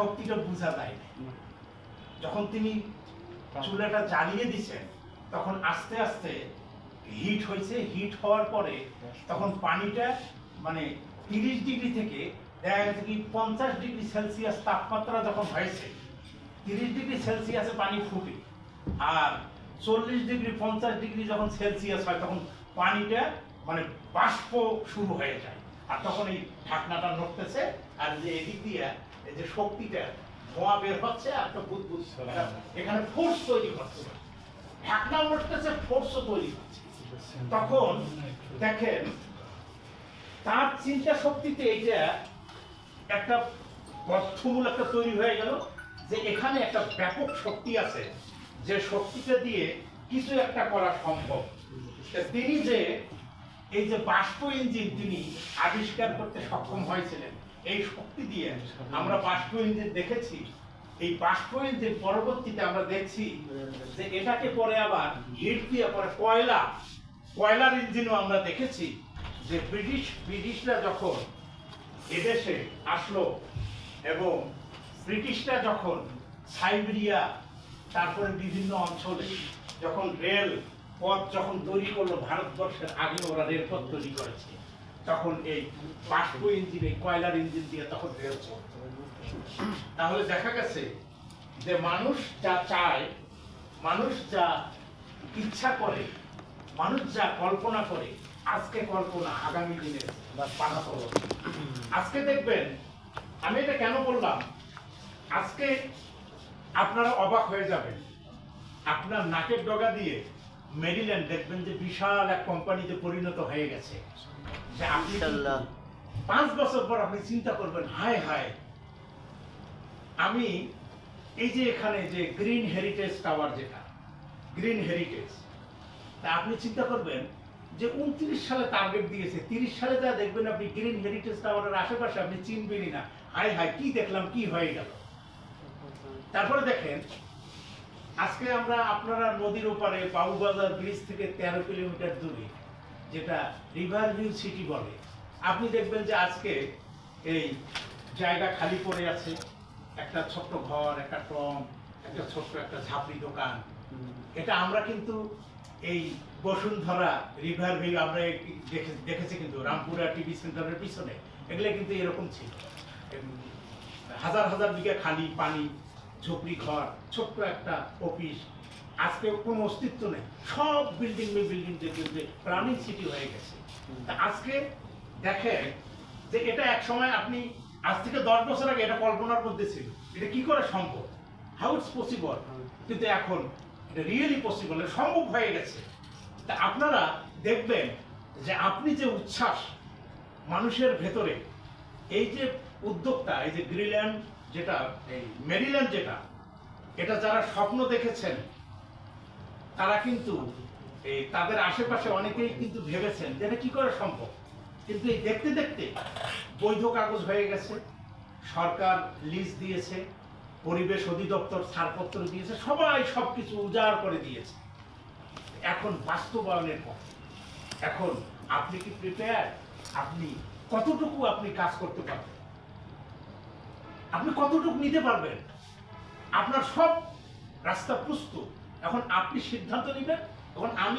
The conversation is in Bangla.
শক্তিটা বোঝা যায় না যখন তিনি চুলাটা জ্বালিয়ে দিছেন তখন আস্তে আস্তে হিট হয়েছে। হিট হওয়ার পরে তখন পানিটা মানে তিরিশ ডিগ্রি থেকে দেখা গেছে কি পঞ্চাশ ডিগ্রি সেলসিয়াস তাপমাত্রা যখন হয়েছে, তিরিশ ডিগ্রি সেলসিয়াসে পানি ফুটে আর চল্লিশ ডিগ্রি, পঞ্চাশ ডিগ্রি যখন সেলসিয়াস হয়, তখন পানিটা মানে বাষ্প শুরু হয়ে যায়। আর তখন এই ঢাকনাটা নড়তেছে, আর যে এদিক দিয়ে এই যে শক্তিটা ধোঁয়া বের হচ্ছে আর একটা বুদবুদ এখানে ফোর্স তৈরি হচ্ছে ঢাকনা নড়তেছে ফোর্সও তৈরি হচ্ছে তখন দেখেন, তার চিন্তা শক্তিতে এইটা একটা বদ্ধমূল একটা তৈরি হয়ে গেল, যে এখানে একটা ব্যাপক শক্তি আছে, যে শক্তিটা দিয়ে কিছু একটা করা সম্ভব। তিনি যে এই যে বাষ্প ইঞ্জিন তিনি আবিষ্কার করতে সক্ষম হয়েছিলেন, এই শক্তি দিয়ে আমরা বাষ্প ইঞ্জিন দেখেছি। এই বাষ্প ইঞ্জিন পরবর্তীতে আমরা দেখছি যে এটাকে পরে আবার হিট দিয়ে পরে কয়লা, কয়লার ইঞ্জিনও আমরা দেখেছি যে ব্রিটিশ, ব্রিটিশরা যখন এদেশে আসলো এবং ব্রিটিশরা যখন সাইবেরিয়া, তারপরে বিভিন্ন অঞ্চলে যখন রেল পথ যখন তৈরি করল, ভারতবর্ষের আগে ওরা রেলপথ তৈরি করেছে। তখন এই বাষ্প ইঞ্জিন, এই কয়লার ইঞ্জিন দিয়ে তখন রেল চলতো। তাহলে দেখা গেছে যে মানুষ যা চায়, মানুষ যা ইচ্ছা করে, মানুষ যা কল্পনা করে, আজকে কল্পনা আগামী দিনে আজকে দেখবেন, আমি এটা কেন বললাম? আজকে আপনারা অবাক হয়ে যাবেন। আপনার নাকের ডগা দিয়ে মেরিল্যান্ড দেখবেন যে বিশাল এক কোম্পানিতে পরিণত হয়ে গেছে। যে আপনি পাঁচ বছর পর আপনি চিন্তা করবেন হায় হায়। আমি এই যে এখানে যে গ্রিন হেরিটেজ টাওয়ার যেটা গ্রিন হেরিটেজ তা আপনি চিন্তা করবেন যে উনত্রিশ সালে টার্গেট দিয়েছে তিরিশ সালে যা দেখবেন আপনি গ্রিন হেরিটেজ টাওয়ারের আশেপাশে আপনি চিনবেনই না। হায় হায় কি দেখলাম কি হয়ে গেল? তারপরে দেখেন আজকে আমরা আপনারা নদীর ওপারে বাবুবাজার ব্রিজ থেকে তেরো কিলোমিটার দূরে, যেটা রিভার ভিউ সিটি বলে, আপনি দেখবেন যে আজকে এই জায়গা খালি পড়ে আছে। একটা ছোট্ট ঘর, একটা টম একটা ছোট্ট একটা ঝাপড়ি দোকান। এটা আমরা কিন্তু এই বসুন্ধরা রিভার ভিউ আমরা দেখে- দেখেছি কিন্তু, রামপুরা টিভি সেন্টারের পিছনে। এগুলো কিন্তু এরকম ছিল। হাজার হাজার বিঘা খালি পানি ঝুপড়ি ঘর ছোট্ট একটা অফিস আজকে কোনো অস্তিত্ব নেই। সব বিল্ডিং বিল্ডিং দেখে প্রাণী সিটি হয়ে গেছে। তা আজকে দেখেন যে এটা এক সময় আপনি আজ থেকে দশ বছর আগে এটা কল্পনার মধ্যে ছিল। এটা কি করে সম্ভব? হাউ ইটস পসিবল কিন্তু এখন এটা রিয়েলি পসিবল সম্ভব হয়ে গেছে। তা আপনারা দেখবেন যে আপনি যে উচ্ছ্বাস মানুষের ভেতরে এই যে উদ্যোক্তা এই যে গ্রিল্যান্ড যেটা, এই মেরিল্যান্ড যেটা, এটা যারা স্বপ্ন দেখেছেন, তারা কিন্তু এই তাদের আশেপাশে অনেকেই কিন্তু ভেবেছেন যে কি করে সম্ভব? কিন্তু এই দেখতে দেখতে বৈধ কাগজ হয়ে গেছে, সরকার লিজ দিয়েছে, পরিবেশ অধিদপ্তর ছাড়পত্র দিয়েছে, সবাই সবকিছু উজাড় করে দিয়েছে। এখন বাস্তবায়নের পথ। এখন আপনি কি প্রিপেয়ার আপনি কতটুকু আপনি কাজ করতে পারবেন? আপনি কতটুকু নিতে পারবেন? আপনার সব রাস্তা প্রস্তুত। এখন আপনি সিদ্ধান্ত নেবেন এখন আমি